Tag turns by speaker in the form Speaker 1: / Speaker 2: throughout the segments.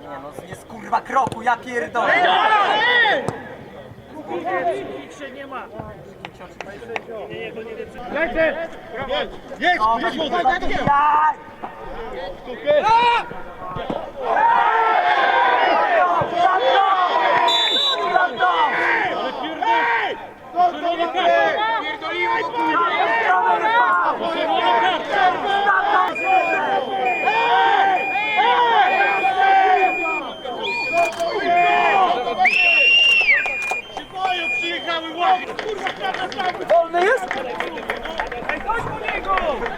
Speaker 1: Nie no, jest kurwa kroku, ja pierdolę. No, Jaj! Wolny jest?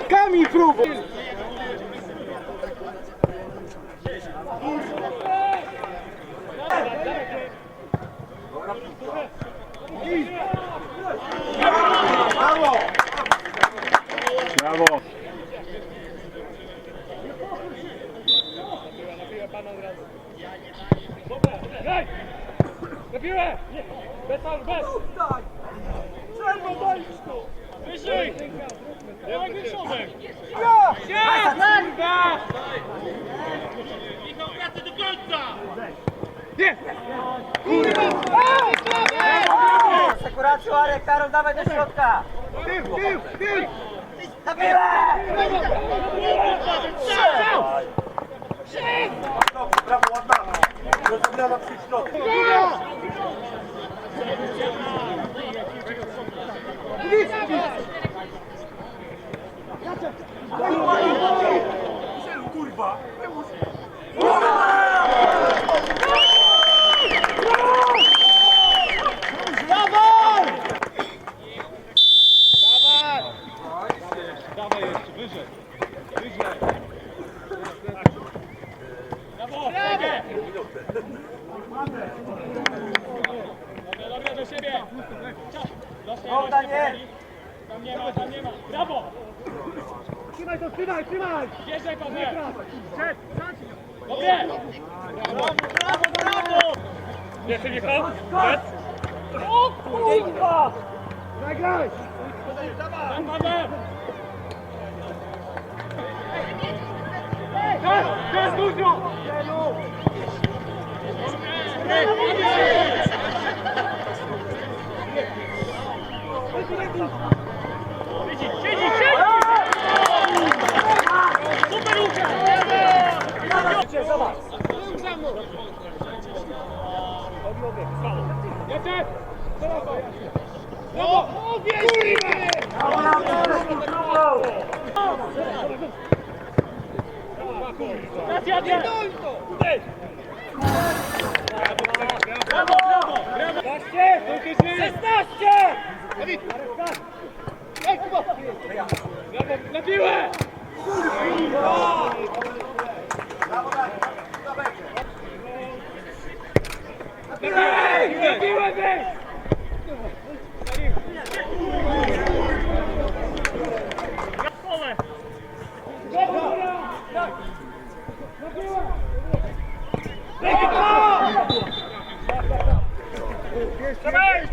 Speaker 1: Kamień próbuj!
Speaker 2: Brawo!
Speaker 3: Na piłę! Bez bez! Czemu boisz tu? Wyżej! Dawaj wyższowek! Ja! Kurwa! Michał, wracaj do końca! Nie! Kurwa!
Speaker 1: Sekuracją Arek, Karol, dawaj do środka!
Speaker 3: Tył, tył, tył!
Speaker 1: Na piłę!
Speaker 3: Dawaj jeszcze, wyżej! Wyżej! Brawo! Dobra, dobra, do siebie! Czas! Dostaj,
Speaker 1: O,
Speaker 3: dostaj,
Speaker 1: Daniel!
Speaker 3: Tam nie ma, tam nie ma! Brawo!
Speaker 2: Trzymaj to, trzymaj,
Speaker 3: Dobre! Brawo, brawo, brawo! Jeszcze Michał? O kurwa!
Speaker 2: Zagraj!
Speaker 3: Tam Paweł! Jest dużo! Siedzi, siedzi, siedzi! Super Łukasz! Zobacz! Jedzie! Brawo! O, Raz jadę! Tutaj! Brawo, brawo! Brawo! 16! 16! Brawo, na piłę! Na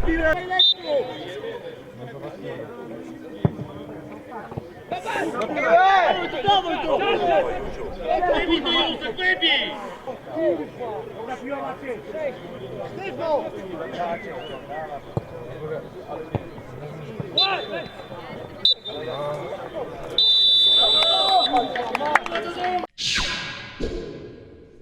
Speaker 3: piłę! Na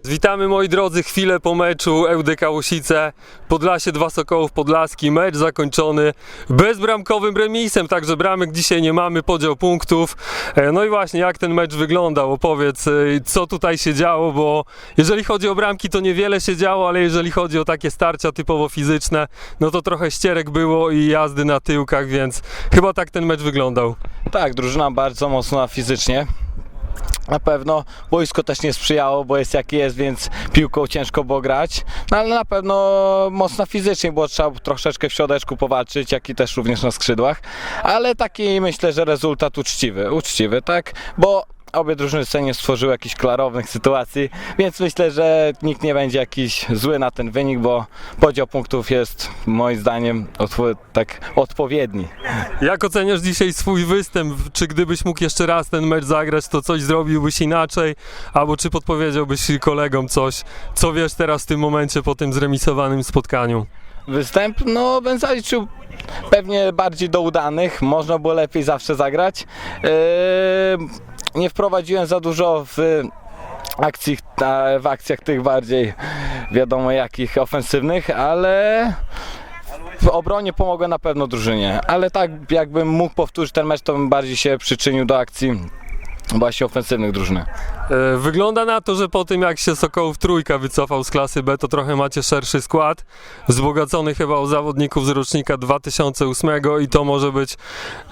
Speaker 4: Witamy moi drodzy, chwilę po meczu ŁDK Łosice, Podlasie 2 Sokołów Podlaski, mecz zakończony bezbramkowym remisem, także bramek dzisiaj nie mamy, podział punktów. E, No i właśnie jak ten mecz wyglądał, opowiedz e, co tutaj się działo, bo jeżeli chodzi o bramki to niewiele się działo, ale jeżeli chodzi o takie starcia typowo fizyczne, no to trochę ścierek było i jazdy na tyłkach, więc chyba tak ten mecz wyglądał.
Speaker 5: Tak, drużyna bardzo mocna fizycznie. Na pewno boisko też nie sprzyjało, bo jest jak jest, więc piłką ciężko było grać. No ale na pewno mocna fizycznie, bo trzeba troszeczkę w środeczku powalczyć, jak i też również na skrzydłach. Ale taki myślę, że rezultat uczciwy, uczciwy, tak? Bo obie drużyny sobie nie stworzyły jakichś klarownych sytuacji, więc myślę, że nikt nie będzie jakiś zły na ten wynik, bo podział punktów jest moim zdaniem tak odpowiedni.
Speaker 4: Jak oceniasz dzisiaj swój występ? Czy gdybyś mógł jeszcze raz ten mecz zagrać, to coś zrobiłbyś inaczej? Albo czy podpowiedziałbyś kolegom coś, co wiesz teraz w tym momencie po tym zremisowanym spotkaniu?
Speaker 5: Występ, no bym zaliczył pewnie bardziej do udanych, można było lepiej zawsze zagrać. Yy, nie wprowadziłem za dużo w akcji, w akcjach tych bardziej wiadomo jakich ofensywnych, ale w obronie pomogłem na pewno drużynie, ale tak jakbym mógł powtórzyć ten mecz, to bym bardziej się przyczynił do akcji właśnie ofensywnych drużyny.
Speaker 4: E, Wygląda na to, że po tym jak się Sokołów Trójka wycofał z klasy B, to trochę macie szerszy skład, wzbogacony chyba o zawodników z rocznika 2008 i to może być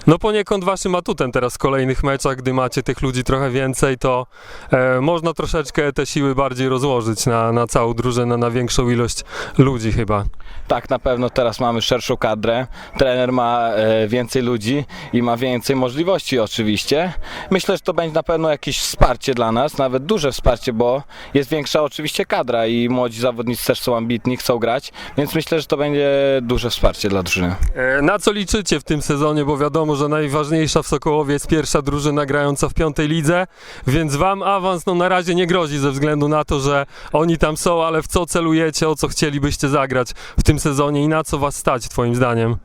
Speaker 4: no poniekąd waszym atutem teraz w kolejnych meczach, gdy macie tych ludzi trochę więcej, to e, można troszeczkę te siły bardziej rozłożyć na, na całą drużynę, na większą ilość ludzi chyba.
Speaker 5: Tak, na pewno teraz mamy szerszą kadrę. Trener ma e, więcej ludzi i ma więcej możliwości oczywiście. Myślę, że to będzie na pewno jakieś wsparcie dla nas, nawet duże wsparcie, bo jest większa oczywiście kadra i młodzi zawodnicy też są ambitni, chcą grać, więc myślę, że to będzie duże wsparcie dla drużyny.
Speaker 4: E, Na co liczycie w tym sezonie, bo wiadomo, że najważniejsza w Sokołowie jest pierwsza drużyna grająca w piątej lidze, więc wam awans no, na razie nie grozi ze względu na to, że oni tam są, ale w co celujecie, o co chcielibyście zagrać w tym sezonie i na co was stać twoim zdaniem?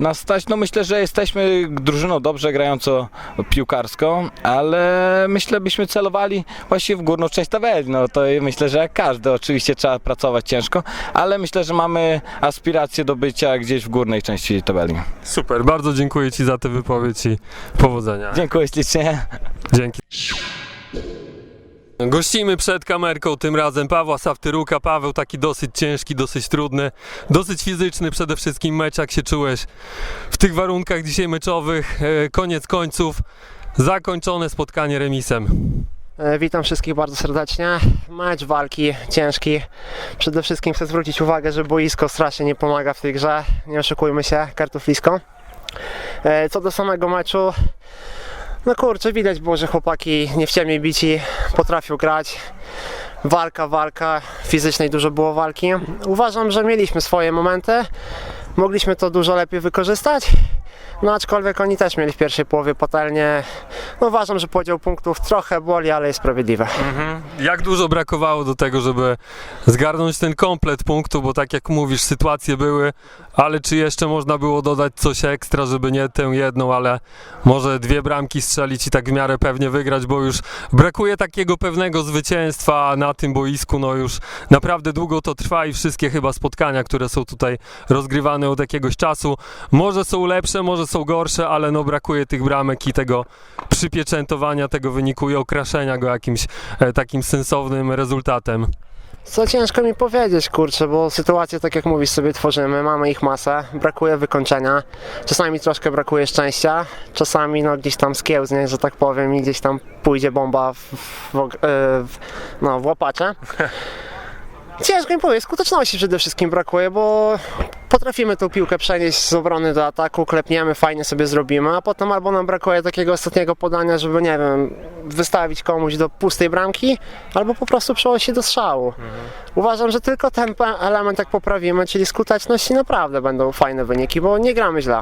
Speaker 5: Na stać, no myślę, że jesteśmy drużyną dobrze grająco piłkarsko, ale myślę, byśmy celowali właśnie w górną część tabeli. No to myślę, że jak każdy, oczywiście trzeba pracować ciężko, ale myślę, że mamy aspiracje do bycia gdzieś w górnej części tabeli.
Speaker 4: Super, bardzo dziękuję ci za tę wypowiedź i powodzenia.
Speaker 5: Dziękuję ślicznie.
Speaker 4: Dzięki. Gościmy przed kamerką tym razem Pawła Saftyruka. Paweł taki dosyć ciężki, dosyć trudny, dosyć fizyczny przede wszystkim mecz. Jak się czułeś w tych warunkach dzisiaj meczowych? E, Koniec końców zakończone spotkanie remisem.
Speaker 6: E, Witam wszystkich bardzo serdecznie. Mecz walki, ciężki. Przede wszystkim chcę zwrócić uwagę, że boisko strasznie nie pomaga w tej grze. Nie oszukujmy się, kartoflisko. E, Co do samego meczu, no kurczę, widać było, że chłopaki nie w ciemie bici, potrafią grać. Walka, walka, fizycznej dużo było walki. Uważam, że mieliśmy swoje momenty. Mogliśmy to dużo lepiej wykorzystać. No aczkolwiek oni też mieli w pierwszej połowie patelnię. No uważam, że podział punktów trochę boli, ale jest sprawiedliwe.
Speaker 4: Jak dużo brakowało do tego, żeby zgarnąć ten komplet punktu, bo tak jak mówisz, sytuacje były, ale czy jeszcze można było dodać coś ekstra, żeby nie tę jedną, ale może dwie bramki strzelić i tak w miarę pewnie wygrać, bo już brakuje takiego pewnego zwycięstwa na tym boisku, no już naprawdę długo to trwa i wszystkie chyba spotkania, które są tutaj rozgrywane od jakiegoś czasu, może są lepsze, może są gorsze, ale no brakuje tych bramek i tego przypieczętowania tego wyniku i okraszenia go jakimś e, takim sensownym rezultatem.
Speaker 6: Co ciężko mi powiedzieć, kurczę, bo sytuacje, tak jak mówisz, sobie tworzymy, mamy ich masę, brakuje wykończenia, czasami troszkę brakuje szczęścia, czasami no gdzieś tam skiełznie, że tak powiem, i gdzieś tam pójdzie bomba w, w, og- e, w, no, w łapacze. Ciężko mi powiedzieć, skuteczności przede wszystkim brakuje, bo potrafimy tą piłkę przenieść z obrony do ataku, klepniemy, fajnie sobie zrobimy, a potem albo nam brakuje takiego ostatniego podania, żeby, nie wiem, wystawić komuś do pustej bramki, albo po prostu przełożyć się do strzału. Uważam, że tylko ten element jak poprawimy, czyli skuteczność i naprawdę będą fajne wyniki, bo nie gramy źle.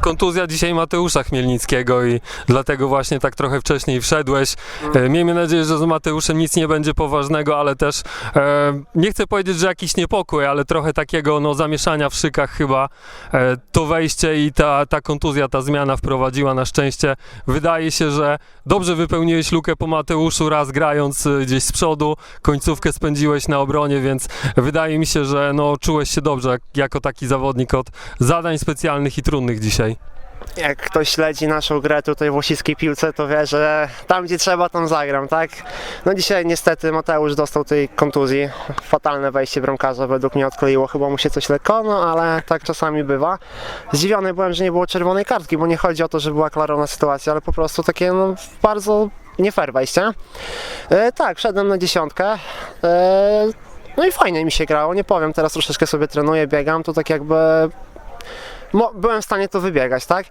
Speaker 4: Kontuzja dzisiaj Mateusza Chmielnickiego i dlatego właśnie tak trochę wcześniej wszedłeś. E, Miejmy nadzieję, że z Mateuszem nic nie będzie poważnego, ale też e, nie chcę powiedzieć, że jakiś niepokój, ale trochę takiego no, zamieszania w szykach chyba e, to wejście i ta, ta kontuzja, ta zmiana wprowadziła na szczęście. Wydaje się, że dobrze wypełniłeś lukę po Mateuszu, raz grając e, gdzieś z przodu, końcówkę spędziłeś na obronie, więc wydaje mi się, że no, czułeś się dobrze jak, jako taki zawodnik od zadań specjalnych i trudnych dzisiaj.
Speaker 6: Jak ktoś śledzi naszą grę tutaj w łosiskiej piłce, to wie, że tam gdzie trzeba, tam zagram, tak? No dzisiaj niestety Mateusz dostał tej kontuzji. Fatalne wejście bramkarza według mnie odkleiło, chyba mu się coś lekko, no ale tak czasami bywa. Zdziwiony byłem, że nie było czerwonej kartki, bo nie chodzi o to, że była klarowna sytuacja, ale po prostu takie no, bardzo nie fair wejście. E, tak, wszedłem na dziesiątkę. E, no i fajnie mi się grało, nie powiem, teraz troszeczkę sobie trenuję, biegam, to tak jakby byłem w stanie to wybiegać, tak?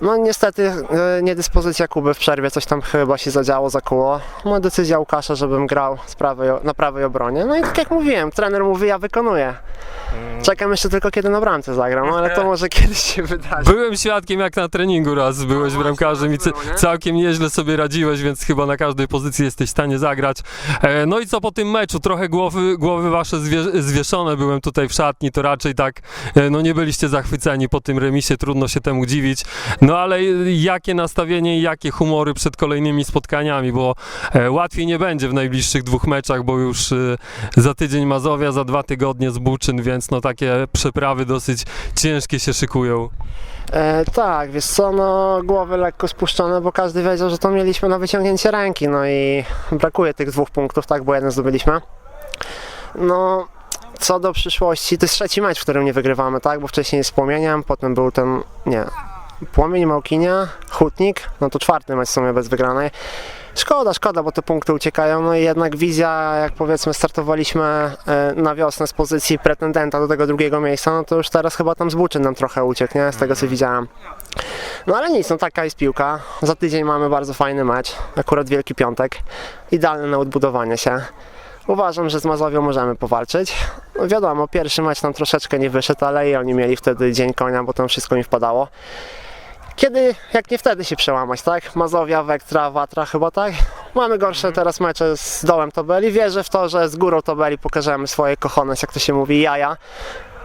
Speaker 6: No niestety e, niedyspozycja Kuby w przerwie, coś tam chyba się zadziało, zakuło. No decyzja Łukasza, żebym grał z prawej, na prawej obronie. No i tak jak mówiłem, trener mówi, ja wykonuję. Czekam jeszcze tylko kiedy na bramce zagram, ale to może kiedyś się wydarzy.
Speaker 4: Byłem świadkiem jak na treningu raz byłeś bramkarzem i c-
Speaker 6: nie?
Speaker 4: całkiem nieźle sobie radziłeś, więc chyba na każdej pozycji jesteś w stanie zagrać. E, no i co po tym meczu? Trochę głowy, głowy wasze zwie- zwieszone byłem tutaj w szatni, to raczej tak, e, no nie byliście zachwyceni po tym remisie, trudno się temu dziwić. No ale jakie nastawienie i jakie humory przed kolejnymi spotkaniami, bo e, łatwiej nie będzie w najbliższych dwóch meczach, bo już e, za tydzień Mazowia, za dwa tygodnie Zbuczyn, więc no takie przeprawy dosyć ciężkie się szykują.
Speaker 6: E, tak, wiesz co, no głowy lekko spuszczone, bo każdy wiedział, że to mieliśmy na wyciągnięcie ręki, no i brakuje tych dwóch punktów, tak, bo jeden zdobyliśmy. No, co do przyszłości, to jest trzeci mecz, w którym nie wygrywamy, tak, bo wcześniej z Płomieniem, potem był ten, nie, Płomień, Małkinia, Hutnik, no to czwarty mecz w sumie bez wygranej. Szkoda, szkoda, bo te punkty uciekają, no i jednak wizja, jak powiedzmy startowaliśmy e, na wiosnę z pozycji pretendenta do tego drugiego miejsca, no to już teraz chyba tam zbuczyn nam trochę uciekł, nie, z tego co widziałem. No ale nic, no taka jest piłka. Za tydzień mamy bardzo fajny mecz, akurat Wielki Piątek, idealny na odbudowanie się. Uważam, że z Mazowią możemy powalczyć. No wiadomo, pierwszy mecz nam troszeczkę nie wyszedł, ale i oni mieli wtedy dzień konia, bo tam wszystko mi wpadało. Kiedy, jak nie wtedy się przełamać, tak? Mazowia, Wektra, Watra chyba tak? Mamy gorsze teraz mecze z dołem tabeli. Wierzę w to, że z górą tabeli pokażemy swoje kochones, jak to się mówi, jaja.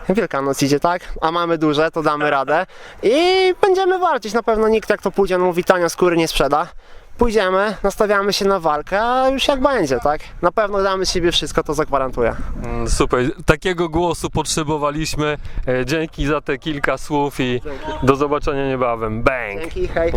Speaker 6: Wielkanoc idzie, tak? A mamy duże, to damy radę. I będziemy walczyć. Na pewno nikt, jak to pójdzie, on mówi, tania skóry nie sprzeda. Pójdziemy, nastawiamy się na walkę, a już jak będzie, tak? Na pewno damy z siebie wszystko, to zagwarantuję.
Speaker 4: Mm, Super, takiego głosu potrzebowaliśmy. E, Dzięki za te kilka słów i do zobaczenia niebawem. Bang!
Speaker 6: Dzięki, hej.